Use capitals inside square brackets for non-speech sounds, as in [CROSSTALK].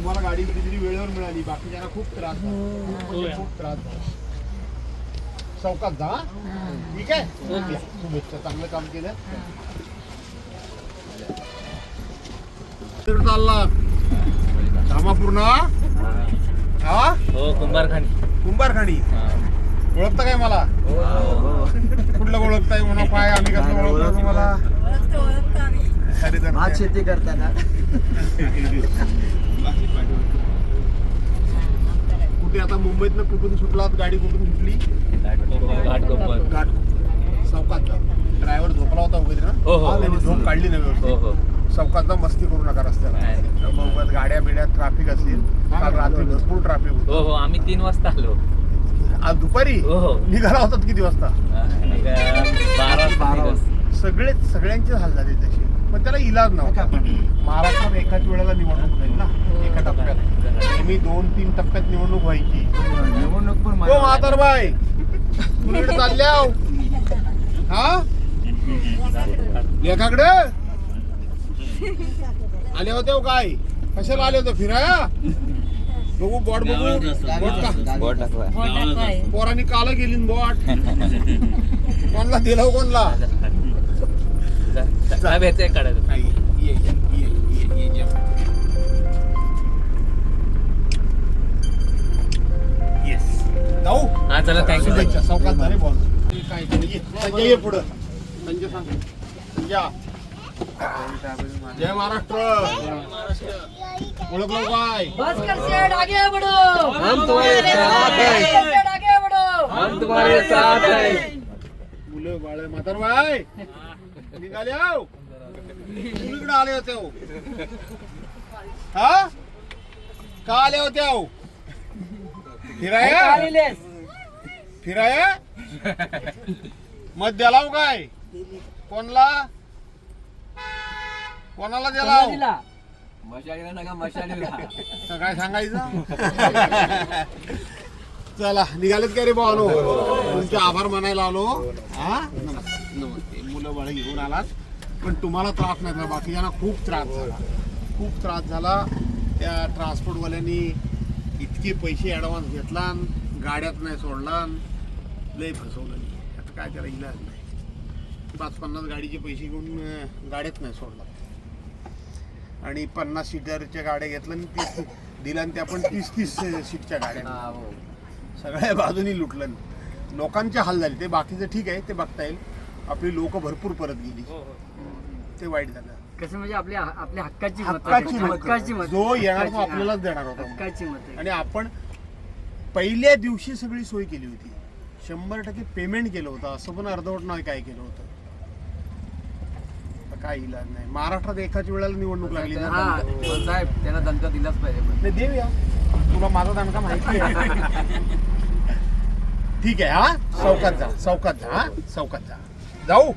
तुम्हाला गाडी कधीतरी वेळेवर मिळाली बाकीच्यांना खूप त्रास झाला. म्हणजे खूप त्रास झाला. चौकात जा हा? ठीक आहे? या, शुभेच्छा. चांगलं काम केलं. तिकडे चालला. धामापूर ना हा? हो कुंभारखानी. कुंभारखाणी ओळखता काय मला? कुठलं ओळखताय म्हणा काय आम्ही कसं ओळखतो तुम्हाला? अरे भात शेती करताना. [LAUGHS] कुठे आता मुंबईतनं कुठून सुटलात गाडी कुठून सुटली? घाटकोपर घाट ड्रायव्हर झोपला होता वगैरे ना? हो, हो. त्यांनी झोप काढली नाही हो व्यवस्थित हो मस्ती करू नका रस्त्याला. मुंबईत गाड्या बिड्या ट्रॅफिक असेल. काल रात्री भरपूर ट्रॅफिक होतं. हो हो. आम्ही तीन वाजता आलो. आज दुपारी? हो हो. निघाला होतात किती वाजता? काय बारा वाजता. बारा निघालो. सगळे सगळ्यांचे हाल झाले तसे पण त्याला इलाज नव्हता. महाराष्ट्रात एकाच वेळेला निवडणूक होईल ना? एका टप्प्यात नेहमी दोन तीन टप्प्यात निवडणूक व्हायची. निवडणूक पण हो म्हातार बाय कुणीकडे चालल्या हो? हा? लेखाकडे आले होते हो काय? कशाला आले होते? फिराया बघू बॉट बघू. बॉट. पोरांनी काल गेली बॉट. [LAUGHS] कोणला दिला हो कोणला? जाऊ. हा चला थँक्यू चौकात झाले बॉल. काय. संजय ये पुढं. संजय सांग. संजय. जय महाराष्ट्र. ओळखलो काय? भास्कर सेठ आगे बढ़ो हम तुम्हारे साथ हैं। सेठ आगे बढ़ो हम तुम्हारे साथ हैं मुलं बाळ म्हातार बाय निघाले हो. कुणीकडे आले होते हो. हा? का आले होते हो? फिराया? फिराया? मत द्याला हो काय? कोणला? कोणाला दिला हो? काय सांगायचं? चला निघालेत का रे भावानो? तुमचे आभार मानायला आलो. हा? नमस्ते. मुलं बाळ घेऊन आलात. पण तुम्हाला त्रास नाही झाला बाकीच्यांना खूप त्रास झाला. खूप त्रास झाला. त्या ट्रान्सपोर्टवाल्यांनी इतके पैसे ॲडव्हान्स घेतला गाड्यात नाही सोडला लय फसवलं आता काय त्याला इलाज नाही. पाच पन्नास गाडीचे पैसे घेऊन गाड्यात नाही सोडला. आणि पन्नास सीटरच्या गाड्या घेतल्या आणि तीस दिल्या आणि त्या पण तीस तीस सीटच्या गाड्या. सगळ्या बाजूनी लुटलं. लोकांचे हाल झाले. ते बाकीचं ठीक आहे ते बघता येईल. आपली लोक भरपूर परत गेली. ते वाईट झालं. कसं म्हणजे आपल्या आपल्या हक्काची मतं. हक्काची मतं. हक्काची मतं. जो येणार तो हक्काची, आपल्यालाच देणार होता. हक्काची मत. आणि आपण पहिल्या दिवशी सगळी सोय केली होती. शंभर टक्के पेमेंट केलं होतं. असं पण अर्धवट नाही काय केलं होतं. आता काय इलाज नाही. महाराष्ट्रात एकाच वेळेला निवडणूक लागली ना. हा. साहेब त्यांना दणका दिलाच पाहिजे पण. नाही देऊया. तुला माझा दणका माहिती आहे. [LAUGHS] ठीक आहे हा? चौकात जा. चौकात जा हा? चौकात जा. जाऊ